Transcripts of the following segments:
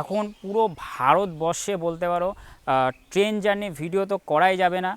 এখন পুরো ভারতবর্ষে বলতে পারো ট্রেন জার্নি ভিডিও তো করাই যাবে না।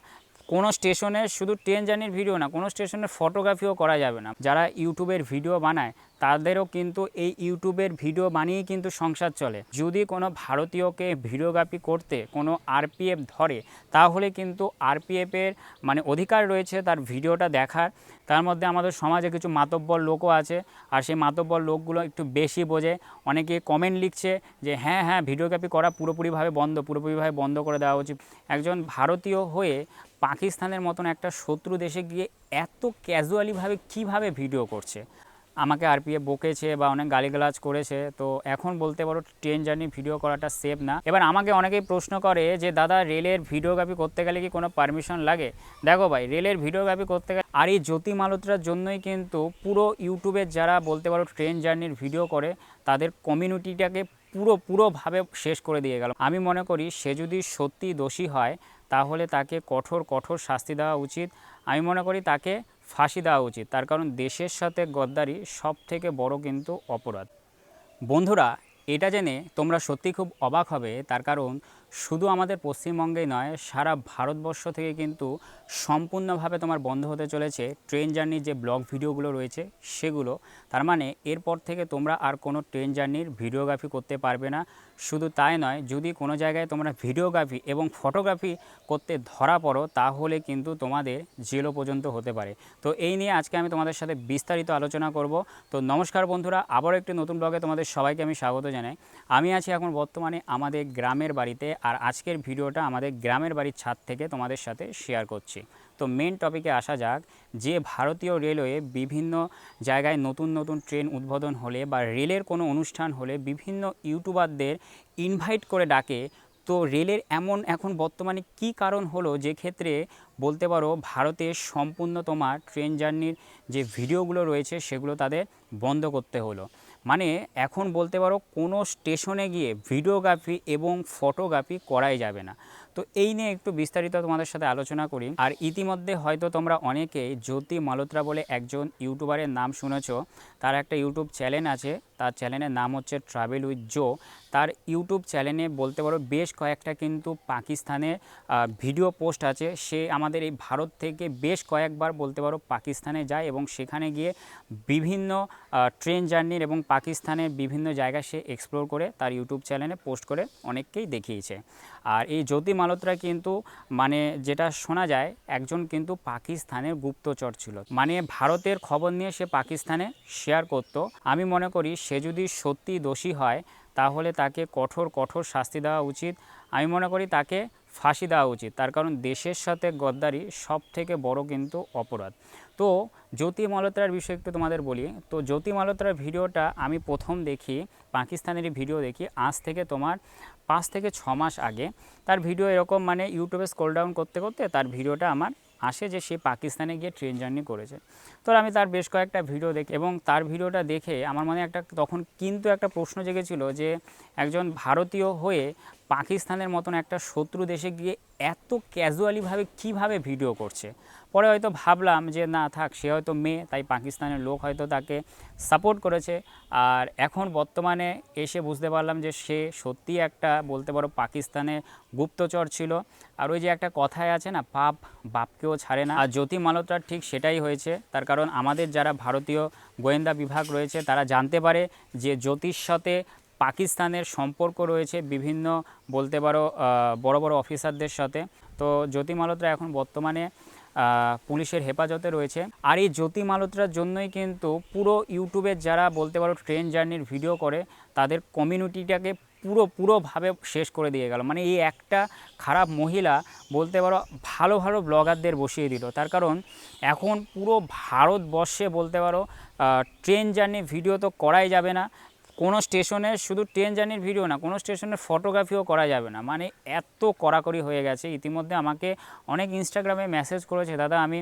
কোনো স্টেশনে শুধু ট্রেন জার্নির ভিডিও না, কোনো স্টেশনের ফটোগ্রাফিও করা যাবে না। যারা ইউটিউবের ভিডিও বানায় তাদেরও কিন্তু এই ইউটিউবের ভিডিও বানিয়েই কিন্তু সংসার চলে। যদি কোনো ভারতীয়কে ভিডিওগ্রাফি করতে কোনো আরপিএফ ধরে, তাহলে কিন্তু আরপিএফের মানে অধিকার রয়েছে তার ভিডিওটা দেখার। তার মধ্যে আমাদের সমাজে কিছু মাতব্বর লোকও আছে, আর সেই মাতব্বর লোকগুলো একটু বেশি বোঝে। অনেকে কমেন্ট লিখছে যে হ্যাঁ হ্যাঁ ভিডিওগ্রাফি করা পুরোপুরিভাবে বন্ধ পুরোপুরিভাবে বন্ধ করে দেওয়া উচিত। একজন ভারতীয় হয়ে পাকিস্তানের মতন একটা শত্রু দেশে গিয়ে এত ক্যাজুয়ালিভাবে কীভাবে ভিডিও করছে? আমাকে আর আরপিএফ বকেছে বা অনেক গালিগালাজ করেছে, তো এখন বলতে পারো ট্রেন জার্নি ভিডিও করাটা সেফ না। এবার আমাকে অনেকেই প্রশ্ন করে যে, দাদা, রেলের ভিডিওগ্রাফি করতে গেলে কি কোনো পারমিশন লাগে? দেখো ভাই, রেলের ভিডিওগ্রাফি করতে গেলে আর এই জ্যোতি মালুত্রার জন্যই কিন্তু পুরো ইউটিউবের যারা বলতে পারো ট্রেন জার্নির ভিডিও করে, তাদের কমিউনিটিটাকে পুরো, পুরোভাবে শেষ করে দিয়ে গেল। আমি মনে করি সে যদি সত্যি দোষী হয়, তাহলে তাকে কঠোর কঠোর শাস্তি দেওয়া উচিত। আমি মনে করি তাকে ফাঁসি দেওয়া উচিত। তার কারণ দেশের সাথে গদ্দারি সব থেকে বড় কিন্তু অপরাধ। বন্ধুরা, এটা জেনে তোমরা সত্যি খুব অবাক হবে। তার কারণ শুধু আমাদের পশ্চিমবঙ্গেই নয়, সারা ভারতবর্ষ থেকে কিন্তু সম্পূর্ণভাবে তোমার বন্ধ হতে চলেছে ট্রেন জার্নির যে ব্লগ ভিডিওগুলো রয়েছে সেগুলো। তার মানে এরপর থেকে তোমরা আর কোনো ট্রেন জার্নির ভিডিওগ্রাফি করতে পারবে না। শুধু তাই নয়, যদি কোনো জায়গায় তোমরা ভিডিওগ্রাফি এবং ফটোগ্রাফি করতে ধরা পড়ো, তাহলে কিন্তু তোমাদের জেলও পর্যন্ত হতে পারে। তো এই নিয়ে আজকে আমি তোমাদের সাথে বিস্তারিত আলোচনা করব। তো নমস্কার বন্ধুরা, আবারও একটি নতুন ব্লগে তোমাদের সবাইকে আমি স্বাগত জানাই। আমি আছি এখন বর্তমানে আমাদের গ্রামের বাড়িতে আর আজকের ভিডিওটা আমাদের গ্রামের বাড়ির ছাদ থেকে তোমাদের সাথে শেয়ার করছি। তো মেন টপিকে আসা যাক, যে ভারতীয় রেলওয়ে বিভিন্ন জায়গায় নতুন নতুন ট্রেন উদ্বোধন হলে বা রেলের কোনো অনুষ্ঠান হলে বিভিন্ন ইউটিউবারদের ইনভাইট করে ডাকে, তো রেলের এমন এখন বর্তমানে কি কারণ হলো? যে ক্ষেত্রে বলতে পারো ভারতের সম্পূর্ণ তোমার ট্রেন জার্নির যে ভিডিওগুলো রয়েছে সেগুলো তাদের বন্ধ করতে হলো। মানে এখন বলতে পারো কোনো স্টেশনে গিয়ে ভিডিওগ্রাফি এবং ফটোগ্রাফি করাই যাবে না। তো এই নিয়ে একটু বিস্তারিত তোমাদের সাথে আলোচনা করি। আর ইতিমধ্যে হয়তো তোমরা অনেকেই জ্যোতি মালোত্রা বলে একজন ইউটিউবারের নাম শুনেছ। তার একটা ইউটিউব চ্যানেল আছে তার চ্যানেলের নাম হচ্ছে ট্রাভেল উইথ জো তার ইউটিউব চ্যানেলে বলতে পারো বেশ কয়েকটা কিন্তু পাকিস্তানের ভিডিও পোস্ট আছে। সে আমাদের এই ভারত থেকে বেশ কয়েকবার বলতে পারো পাকিস্তানে যায় এবং সেখানে গিয়ে বিভিন্ন ট্রেন জার্নির এবং পাকিস্তানের বিভিন্ন জায়গা সে এক্সপ্লোর করে তার ইউটিউব চ্যানেলে পোস্ট করে অনেককেই দেখিয়েছে। আর এই জ্যোতি মালোত্রা কিন্তু মানে যেটা শোনা যায়, একজন কিন্তু পাকিস্তানের গুপ্তচর ছিল। মানে ভারতের খবর নিয়ে সে পাকিস্তানে শেয়ার করতো। আমি মনে করি সে যদি সত্যি দোষী হয়, তাহলে তাকে কঠোর কঠোর শাস্তি দেওয়া উচিত। আমি মনে করি তাকে ফাঁসি দেওয়া উচিত। তার কারণ দেশের সাথে গদ্দারি সব থেকে বড় কিন্তু অপরাধ। তো জ্যোতি মালোত্রার বিষয়ে একটু তোমাদের বলি। তো জ্যোতি মালোত্রার ভিডিওটা আমি প্রথম দেখি, পাকিস্তানেরই ভিডিও দেখি আজ থেকে তোমার পাঁচ থেকে ছ মাস আগে। তার ভিডিও এরকম মানে ইউটিউবে স্ক্রল ডাউন করতে করতে তার ভিডিওটা আমার আসে যে সে পাকিস্তানে গিয়ে ট্রেন জার্নি করেছে। তো আমি তার বেশ কয়েকটা ভিডিও দেখি এবং তার ভিডিওটা দেখে আমার মনে একটা তখন কিন্তু একটা প্রশ্ন জেগেছিল যে একজন ভারতীয় হয়ে পাকিস্তানের মতন একটা শত্রু দেশে গিয়ে এত ক্যাজুয়ালিভাবে কীভাবে ভিডিও করছে? পরে হয়তো ভাবলাম যে, না থাক, সে হয়তো মেয়ে, তাই পাকিস্তানের লোক হয়তো তাকে সাপোর্ট করেছে। আর এখন বর্তমানে এসে বুঝতে পারলাম যে, সে সত্যি একটা বলতে পারো পাকিস্তানে গুপ্তচর ছিল। আর ওই যে একটা কথায় আছে না, পাপ বাপকেও ছাড়ে না। আর জ্যোতি মালোত্রার ঠিক সেটাই হয়েছে। তার কারণ আমাদের যারা ভারতীয় গোয়েন্দা বিভাগ রয়েছে, তারা জানতে পারে যে, জ্যোতির সাথে পাকিস্তানের সম্পর্ক রয়েছে বিভিন্ন বলতে পারো বড় বড় অফিসারদের সাথে। তো জ্যোতি মালোত্রা এখন বর্তমানে পুলিশের হেফাজতে রয়েছে। আর এই জ্যোতি মালোত্রার জন্যই কিন্তু পুরো ইউটিউবের যারা বলতে পারো ট্রেন জার্নির ভিডিও করে, তাদের কমিউনিটিটাকে পুরো, পুরোভাবে শেষ করে দিয়ে গেল। মানে এই একটা খারাপ মহিলা বলতে পারো ভালো ভালো ব্লগারদের বসিয়ে দিল। তার কারণ এখন পুরো ভারতবর্ষে বলতে পারো ট্রেন জার্নি ভিডিও তো করাই যাবে না। কোনো স্টেশনে শুধু ট্রেন জার্নির ভিডিও না, কোনো স্টেশনের ফটোগ্রাফিও করা যাবে না। মানে এত কড়াকড়ি হয়ে গেছে। ইতিমধ্যে আমাকে অনেক ইনস্টাগ্রামে মেসেজ করেছে, দাদা, আমি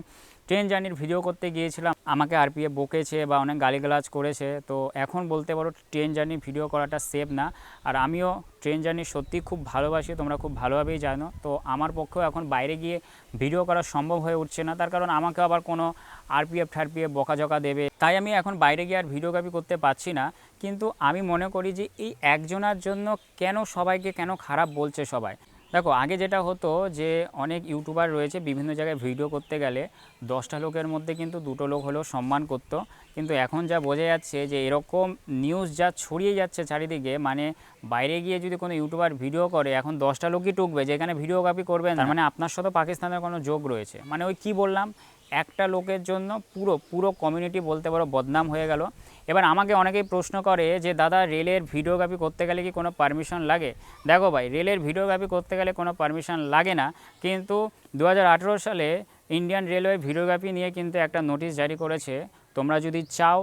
ট্রেন জার্নির ভিডিও করতে গিয়েছিলাম। আমাকে আর আরপিএফ বকেছে বা অনেক গালিগালাজ করেছে। তো এখন বলতে পারো, ট্রেন জার্নি ভিডিও করাটা সেফ না। আর আমিও ট্রেন জার্নি সত্যি খুব ভালোবাসি, তোমরা খুব ভালোভাবেই জানো। তো আমার পক্ষেও এখন বাইরে গিয়ে ভিডিও করা সম্ভব হয়ে উঠছে না। তার কারণ আমাকে আবার কোনো আরপিএফ ঠারপিএফ বকাঝকা দেবে। তাই আমি এখন বাইরে গিয়ে আর ভিডিওগ্রাফি করতে পারছি না। কিন্তু আমি মনে করি যে এই একজনের জন্য কেন সবাইকে কেন খারাপ বলছে সবাই? দেখো, আগে যেটা হতো যে অনেক ইউটিউবার রয়েছে, বিভিন্ন জায়গায় ভিডিও করতে গেলে দশটা লোকের মধ্যে কিন্তু দুটো লোক হলেও সম্মান করতো। কিন্তু এখন যা বোঝা যাচ্ছে যে এরকম নিউজ যা ছড়িয়ে যাচ্ছে চারিদিকে মানে বাইরে গিয়ে যদি কোনো ইউটিউবার ভিডিও করে, এখন দশটা লোকই টুকবে যেখানে ভিডিওগ্রাফি করবেন তার মানে আপনার সাথে পাকিস্তানের কোনো যোগ রয়েছে। মানে ওই কি বললাম, একটা লোকের জন্য পুরো পুরো কমিউনিটি বলতে পারো বদনাম হয়ে গেল। এবার আমাকে অনেকেই প্রশ্ন করে যে, দাদা, রেলের ভিডিওগ্রাফি করতে গেলে কি কোনো পারমিশন লাগে? দেখো ভাই, রেলের ভিডিওগ্রাফি করতে গেলে কোনো পারমিশন লাগে না। কিন্তু দু হাজার আঠেরো সালে ইন্ডিয়ান রেলওয়ে ভিডিওগ্রাফি নিয়ে কিন্তু একটা নোটিশ জারি করেছে। তোমরা যদি চাও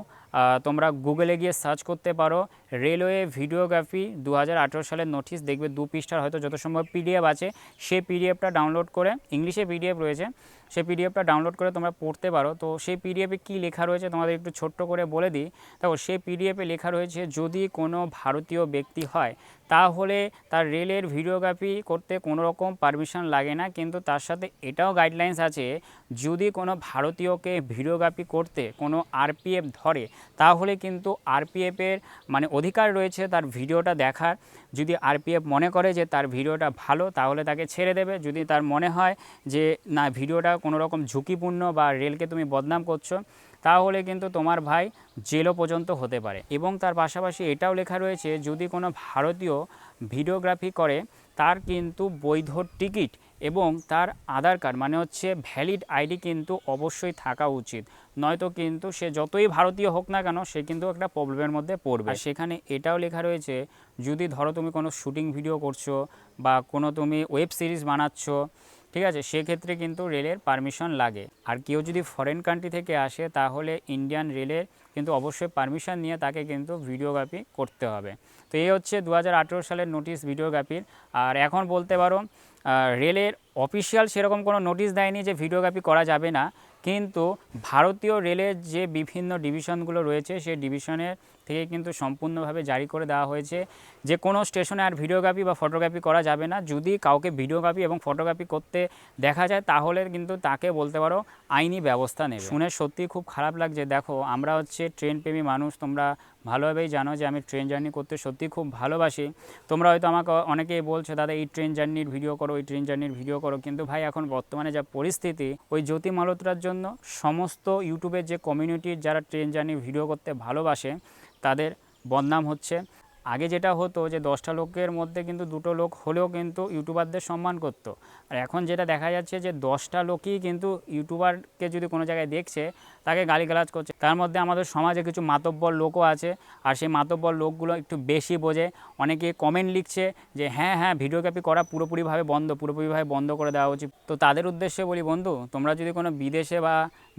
তোমরা গুগলে গিয়ে সার্চ করতে পারো। রেলওয়ে ভিডিওগ্রাফি দু হাজার আঠেরো সালের নোটিশ দেখবে দু পৃষ্ঠার হয়তো যত সম্ভব পিডিএফ আছে, সেই পিডিএফটা ডাউনলোড করে, ইংলিশে পিডিএফ রয়েছে, সেই পিডিএফটা ডাউনলোড করে তোমরা পড়তে পারো। তো সেই পিডিএফে কী লেখা রয়েছে তোমাদের একটু ছোট্ট করে বলে দিই। দেখো, সেই পিডিএফে লেখা রয়েছে, যদি কোনো ভারতীয় ব্যক্তি হয়, তাহলে তার রেলের ভিডিওগ্রাফি করতে কোনো রকম পারমিশন লাগে না, কিন্তু তার সাথে এটাও গাইডলাইন্স আছে, যদি কোনো ভারতীয়কে ভিডিওগ্রাফি করতে কোনো আরপিএফ ধরে, তাহলে কিন্তু আরপিএফের মানে অধিকার রয়েছে তার ভিডিওটা দেখার। যদি আরপিএফ মনে করে যে তার ভিডিওটা ভালো, তাহলে তাকে ছেড়ে দেবে। যদি তার মনে হয় যে, না, ভিডিওটা কোনো রকম ঝুঁকিপূর্ণ বা রেলকে তুমি বদনাম করছ, তাহলে কিন্তু তোমার ভাই জেলও পর্যন্ত হতে পারে। এবং তার পাশাপাশি এটাও লেখা রয়েছে, যদি কোনো ভারতীয় ভিডিওগ্রাফি করে, তার কিন্তু বৈধ টিকিট এবং তার আধার কার্ড মানে হচ্ছে ভ্যালিড আইডি কিন্তু অবশ্যই থাকা উচিত। নয়তো কিন্তু সে যতই ভারতীয় হোক না কেন, সে কিন্তু একটা প্রবলেমের মধ্যে পড়বে। আর সেখানে এটাও লেখা রয়েছে, যদি ধরো তুমি কোনো শুটিং ভিডিও করছ বা কোনো তুমি ওয়েব সিরিজ বানাচ্ছ, ঠিক আছে, সেক্ষেত্রে কিন্তু রেলের পারমিশন লাগে। আর কেউ যদি ফরেন কান্ট্রি থেকে আসে, তাহলে ইন্ডিয়ান রেলের কিন্তু অবশ্যই পারমিশন নিয়ে তাকে কিন্তু ভিডিওগ্রাফি করতে হবে। তো এই হচ্ছে দু হাজার আঠেরো সালের নোটিশ ভিডিওগ্রাফির আর এখন বলতে পারো রেলের অফিসিয়াল সেরকম কোনো নোটিশ দেয়নি যে ভিডিওগ্রাফি করা যাবে না। কিন্তু ভারতীয় রেলের যে বিভিন্ন ডিভিশনগুলো রয়েছে, সেই ডিভিশনের থেকে কিন্তু সম্পূর্ণভাবে জারি করে দেওয়া হয়েছে। যে কোনো স্টেশনে আর ভিডিওগ্রাফি বা ফটোগ্রাফি করা যাবে না। যদি কাউকে ভিডিওগ্রাফি এবং ফটোগ্রাফি করতে দেখা যায়, তাহলে কিন্তু তাকে বলতে পারো আইনি ব্যবস্থা নেবে। শুনে সত্যি খুব খারাপ লাগছে। দেখো, আমরা হচ্ছে ট্রেন প্রেমী মানুষ, তোমরা ভালোভাবেই জানো যে আমি ট্রেন জার্নি করতে সত্যি খুব ভালোবাসি। তোমরা হয়তো আমাকে অনেকেই বলছো, দাদা, এই ট্রেন জার্নির ভিডিও করো, ওই ট্রেন জার্নির ভিডিও করো। কিন্তু ভাই, এখন বর্তমানে যা পরিস্থিতি, ওই জ্যোতি মালহোত্রার জন্য সমস্ত ইউটিউবের যে কমিউনিটির যারা ট্রেন জার্নির ভিডিও করতে ভালোবাসে তাদের বদনাম হচ্ছে। আগে যেটা হতো যে দশটা লোকের মধ্যে কিন্তু দুটো লোক হলেও কিন্তু ইউটিউবারদের সম্মান করতো। আর এখন যেটা দেখা যাচ্ছে যে দশটা লোকই কিন্তু ইউটিউবারকে যদি কোনো জায়গায় দেখছে, তাকে গালিগালাজ করছে। তার মধ্যে আমাদের সমাজে কিছু মাতব্বর লোকও আছে, আর সেই মাতব্বর লোকগুলো একটু বেশি বোঝে। অনেকে কমেন্ট লিখছে যে হ্যাঁ হ্যাঁ ভিডিওগ্রাফি করা পুরোপুরিভাবে বন্ধ পুরোপুরিভাবে বন্ধ করে দেওয়া উচিত। তো তাদের উদ্দেশ্যে বলি, বন্ধু, তোমরা যদি কোনো বিদেশে বা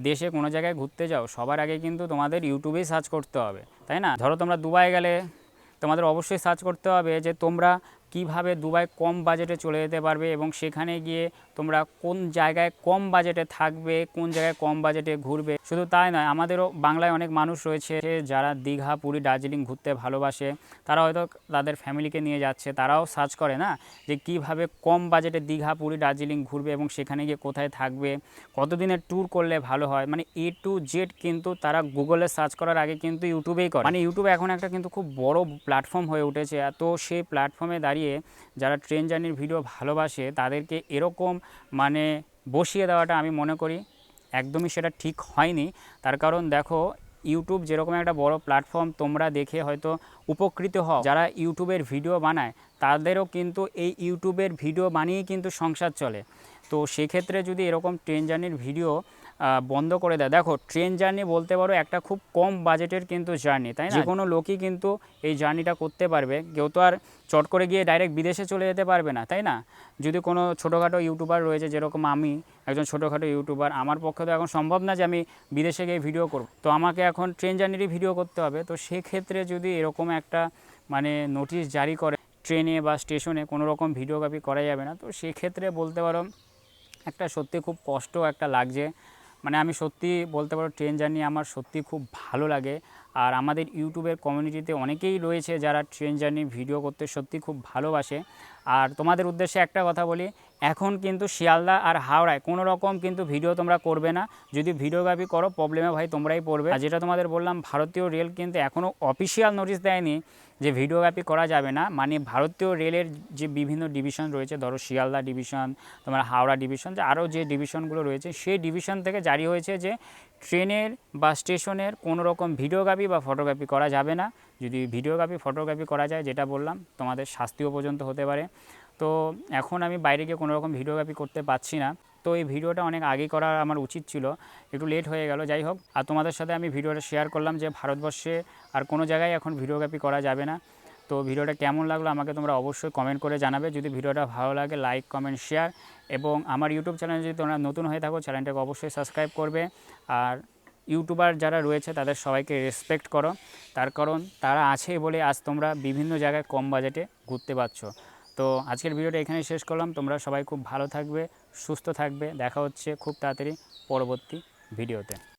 দেশে কোনো জায়গায় ঘুরতে যাও, সবার আগে কিন্তু তোমাদের ইউটিউবেই সার্চ করতে হবে। তাই না? ধরো তোমরা দুবাই গেলে তোমাদের অবশ্যই সার্চ করতে হবে যে তোমরা কীভাবে দুবাই কম বাজেটে চলে যেতে পারবে এবং সেখানে গিয়ে তোমরা কোন জায়গায় কম বাজেটে থাকবে, কোন জায়গায় কম বাজেটে ঘুরবে? শুধু তাই নয়, আমাদেরও বাংলায় অনেক মানুষ রয়েছে যারা দীঘা, পুরী, দার্জিলিং ঘুরতে ভালোবাসে। তারা হয়তো তাদের ফ্যামিলিকে নিয়ে যাচ্ছে, তারাও সার্চ করে না যে কীভাবে কম বাজেটে দীঘা, পুরী, দার্জিলিং ঘুরবে এবং সেখানে গিয়ে কোথায় থাকবে কতদিনের ট্যুর করলে ভালো হয়? মানে এ টু জেড কিন্তু তারা গুগলে সার্চ করার আগে কিন্তু ইউটিউবেই করে। মানে ইউটিউব এখন একটা কিন্তু খুব বড় প্ল্যাটফর্ম হয়ে উঠেছে তো সেই প্ল্যাটফর্মে দাঁড়িয়ে যারা ট্রেন জার্নির ভিডিও ভালোবাসে, তাদেরকে এরকম মানে বসিয়ে দেওয়াটা আমি মনে করি একদমই সেটা ঠিক হয়নি। তার কারণ দেখো ইউটিউব যেরকম একটা বড় প্ল্যাটফর্ম তোমরা দেখে হয়তো উপকৃত হও। যারা ইউটিউবের ভিডিও বানায়, তাদেরও কিন্তু এই ইউটিউবের ভিডিও বানিয়েই কিন্তু সংসার চলে। তো সেক্ষেত্রে যদি এরকম ট্রেন জার্নির ভিডিও বন্ধ করে দেয়। দেখো ট্রেন জার্নি বলতে পারো একটা খুব কম বাজেটের কিন্তু জার্নি তাই না? যে কোনো লোকই কিন্তু এই জার্নিটা করতে পারবে। কেউ তো আর চট করে গিয়ে ডাইরেক্ট বিদেশে চলে যেতে পারবে না তাই না? যদি কোনো ছোটোখাটো ইউটিউবার রয়েছে যেরকম আমি একজন ছোটোখাটো ইউটিউবার আমার পক্ষে তো এখন সম্ভব না যে আমি বিদেশে গিয়ে ভিডিও করব। তো আমাকে এখন ট্রেন জার্নিরই ভিডিও করতে হবে। তো সেক্ষেত্রে যদি এরকম একটা মানে নোটিশ জারি করে ট্রেনে বা স্টেশনে কোনো রকম ভিডিওগ্রাফি করা যাবে না তো সেক্ষেত্রে বলতে পারো একটা সত্যি খুব কষ্ট একটা লাগছে। মানে আমি সত্যি বলতে পারো ট্রেন জার্নি আমার সত্যি খুব ভালো লাগে। আর আমাদের ইউটিউবের কমিউনিটিতে অনেকেই রয়েছে যারা ট্রেন জার্নি ভিডিও করতে সত্যি খুব ভালোবাসে। আর তোমাদের উদ্দেশ্যে একটা কথা বলি এখন কিন্তু শিয়ালদা আর হাওড়ায় কোনো রকম কিন্তু ভিডিও তোমরা করবে না। যদি ভিডিওগ্রাফি করো প্রবলেমে ভাই তোমরাই পড়বে। আর যেটা তোমাদের বললাম, ভারতীয় রেল কিন্তু এখনও অফিসিয়াল নোটিশ দেয়নি যে ভিডিওগ্রাফি করা যাবে না। মানে ভারতীয় রেলের যে বিভিন্ন ডিভিশন রয়েছে, ধরো শিয়ালদা ডিভিশন তোমার হাওড়া ডিভিশন যে আরও যে ডিভিশনগুলো রয়েছে, সেই ডিভিশন থেকে জারি হয়েছে যে ট্রেনের বা স্টেশনের কোনো রকম ভিডিওগ্রাফি বা ফটোগ্রাফি করা যাবে না। যদি ভিডিওগ্রাফি ফটোগ্রাফি করা যায়, যেটা বললাম, তোমাদের শাস্তিও পর্যন্ত হতে পারে। তো এখন আমি বাইরে গিয়ে কোনো রকম ভিডিওগ্রাফি করতে পারছি না। তো এই ভিডিওটা অনেক আগে করা আমার উচিত ছিল, একটু লেট হয়ে গেল, যাই হোক। আর তোমাদের সাথে আমি ভিডিওটা শেয়ার করলাম যে ভারতবর্ষে আর কোনো জায়গায় এখন ভিডিওগ্রাফি করা যাবে না। তো ভিডিওটা কেমন লাগল আমাকে তোমরা অবশ্যই কমেন্ট করে জানাবে। যদি ভিডিওটা ভালো লাগে লাইক কমেন্ট শেয়ার এবং আমার ইউটিউব চ্যানেল যদি তোমরা নতুন হয়ে থাকো চ্যানেলটাকে অবশ্যই সাবস্ক্রাইব করবে। আর ইউটিউবার যারা রয়েছে, তাদের সবাইকে রেসপেক্ট করো। তার কারণ, তারা আছে বলে আজ তোমরা বিভিন্ন জায়গায় কম বাজেটে ঘুরতে পারছ। তো আজকের ভিডিওটা এখানেই শেষ করলাম। তোমরা সবাই খুব ভালো থাকবে, সুস্থ থাকবে। দেখা হচ্ছে খুব তাড়াতাড়ি পরবর্তী ভিডিওতে।